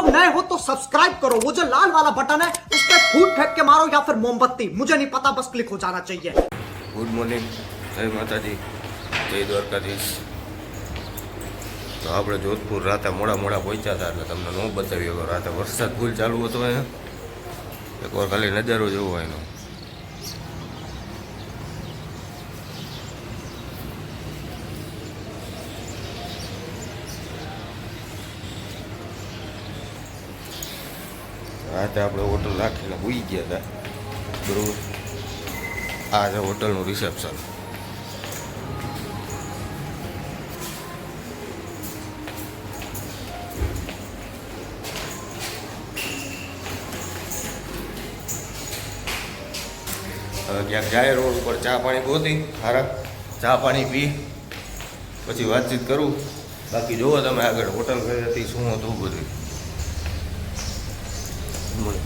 लोग नए हो तो सब्सक्राइब करो वो जो लाल वाला बटन है उस पर फूट फेंक के मारो या फिर मोमबत्ती मुझे नहीं पता बस क्लिक हो जाना चाहिए ગુડ મોર્નિંગ જય માતાજી જય દ્વારકાધીશ તો આપણે જોધપુર રાતે મોડા મોડા પહોંચ્યા હતા એટલે તમને ન બતાવી હવે રાતે વરસાદ ફૂલ ચાલુ હતો અહીંયા એકવાર ખાલી નજારો જોવો એનો રાતે આપણે હોટલ રાખીને ભૂઈ ગયા હતા બરોબર? આ છે હોટલનું રિસેપ્શન. ક્યાંક જાય રોડ ઉપર ચા પાણી ગોતી હારા. ચા પાણી પી. પછી વાતચીત કરું. બાકી જુઓ તમે આગળ હોટલ કઈ હતી, શું હતું બધું. મળે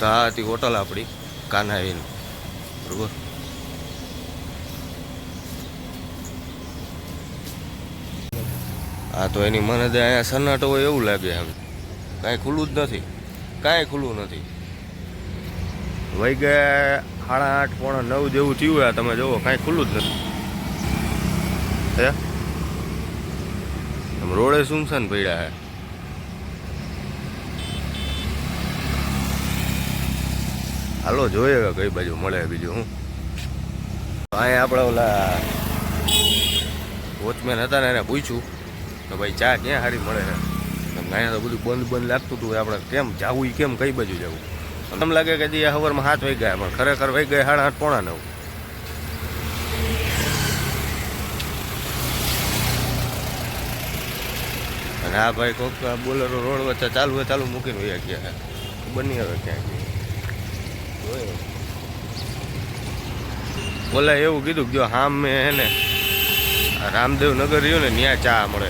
તો આ હોટલ આપણી કાન્હાઈની. બરોબર? હા તો એની મને તો અહીંયા સન્નાટો હોય એવું લાગે એમ. કાંઈ ખુલ્લું જ નથી. કાંઈ ખુલ્લું નથી. વૈગે સાડા આઠ, પોણા નવ જેવું થયું આ, તમે જુઓ, કાંઈ ખુલ્લું જ નથી. હે? આમ રોડે સુમસાન પડ્યા હે. હાલો, જોઈએ હવે કઈ બાજુ મળે બીજું, હું. અહીંયા આપણે ઓલા વોચમેન હતા ને એને પૂછ્યું કે ભાઈ, ચા ક્યાં સારી મળે એમ અહીંયા તો બધું બંધ બંધ લાગતું હતું, આપણે કેમ જાવું કેમ, કઈ બાજુ જવું? એમ લાગે કે જે હાથ વાઈ ગયા પણ ખરેખર વહી ગયા સાડા આઠ પોણા નવ. અને આ ભાઈ આ બોલેરો રોડ વચ્ચે ચાલુ હોય ચાલુ મૂકીને હોય ગયા બની હવે ક્યાં ગયા. ઓલા એવું કીધું કે જો હામ મેં હે ને રામદેવ નગર રહ્યું ને ત્યાં ચા મળે.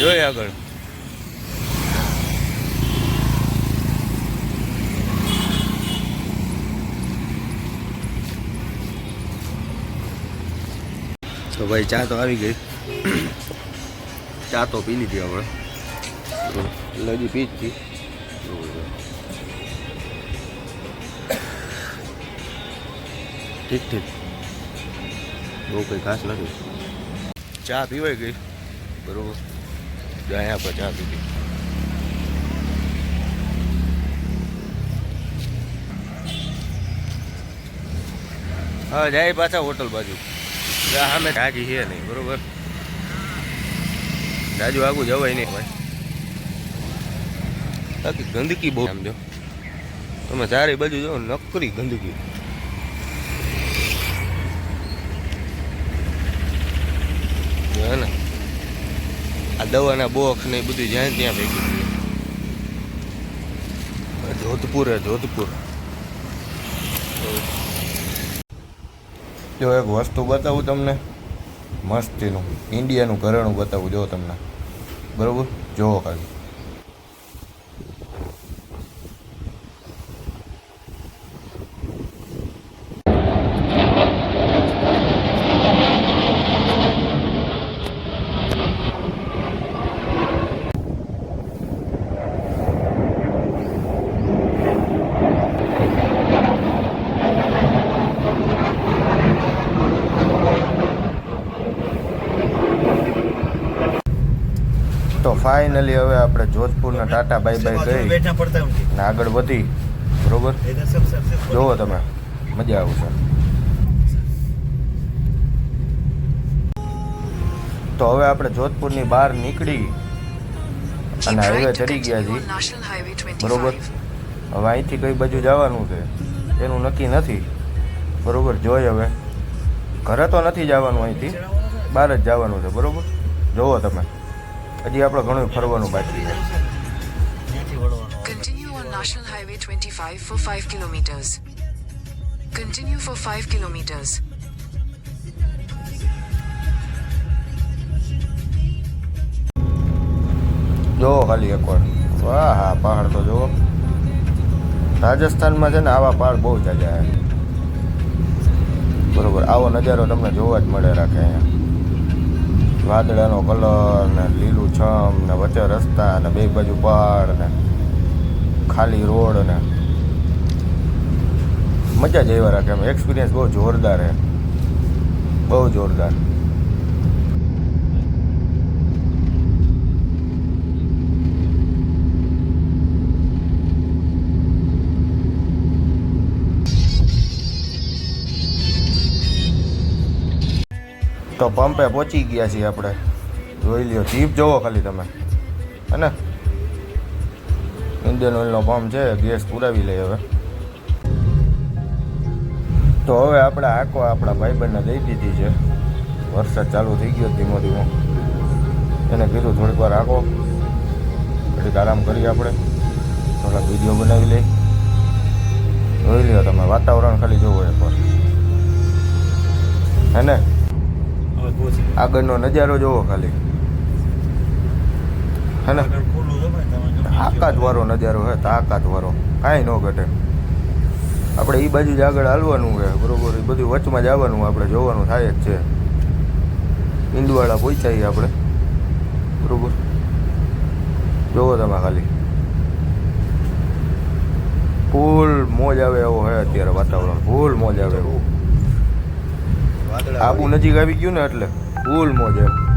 જોઈએ આગળ. તો ભાઈ ચા તો આવી ગઈ. ચા તો પી લીધી આપણે હજી પી જ ઠીક ઠીક. બહુ કંઈ ખાસ નથી. ચા પીવાઈ ગઈ. બરોબર. જાય આપણે ચા પીધી. હા, જાય પાછા હોટલ બાજુ. સામે ઢાકી છે નહીં, બરોબર? જાજુ આગું જવાય નહીં ભાઈ બાકી ગંદકી બહુ આમ જો. તમે ચારે બાજુ જો, નકરી ગંદકી. ને, આ દવાના બોક્સ ને બધું જ્યાં ત્યાં ભેગી જોધપુર જોધપુર. જો એક વસ્તુ બતાવું તમને મસ્તીનું ઇન્ડિયાનું ઘરેણું બતાવું જો તમને. બરાબર? જુઓ ખાલી તો ફાઇનલી હવે આપણે જોધપુરના ટાટા બાય બાય કહી ને આગળ વધી. બરોબર? જુઓ તમે. મજા આવશે તો હવે આપણે જોધપુરની બહાર નીકળી અને હાઈવે ચડી ગયા છીએ. બરોબર? હવે અહીંથી કઈ બાજુ જવાનું છે? એનું નક્કી નથી. બરોબર? જોઈ હવે. ઘરે તો નથી જવાનું અહીંથી. બહાર જ જવાનું છે. બરોબર? જુઓ તમે. હજી આપણે ઘણું ફરવાનું બાકી છે. Continue on National Highway 25 for 5 kilometers. Continue for 5 kilometers. જોવો ખાલી એકવાર વાહ હા પહાડ તો જોવો રાજસ્થાનમાં છે ને આવા પહાડ બહુ જાજા બરોબર આવો નજારો તમને જોવા જ મળે રાખે અહીંયા. વાદળાનો કલર ને લીલું છમ ને વચ્ચે રસ્તા ને બે બાજુ પહાડ ને ખાલી રોડ ને. મજા જ એવા રાખે એમ. એક્સપિરિયન્સ બહુ જોરદાર છે બહુ જોરદાર. તો પંપે પહોંચી ગયા છીએ આપણે. જોઈ લ્યો, જીપ જોવો ખાલી તમે. હે ઇન્ડિયન ઓઇલનો પંપ છે, ગેસ પુરાવી લઈએ હવે. તો હવે આપણે આખો આપણા ભાઈબંધને દઈ દીધી છે. વરસાદ ચાલુ થઈ ગયો ધીમો ધીમો. એને કીધું થોડીક વાર આખો થોડીક આરામ કરીએ આપણે. થોડાક વીડિયો બનાવી લઈ જોઈ લ્યો તમે, વાતાવરણ ખાલી જોવો એકવાર હે ને? આગળનો નજારો જોવો ખાલી. હે ને? તાકાત વાળો નજારો હે તાકાત વાળો. કાંઈ ન ઘટે. આપણે એ બાજુ જ આગળ હાલવાનું છે બરોબર? એ બધું વચમાં જ આવવાનું આપણે જોવાનું થાય જ છે. ઇન્દુવાળા પહોંચાઈએ આપણે. બરોબર? જોવો તમે ખાલી. ફૂલ મોજ આવે એવો હે અત્યારે વાતાવરણ. ફૂલ મોજ આવે એવું. આબુ નજીક આવી ગયું ને એટલે. ફૂલ મોજ એમ.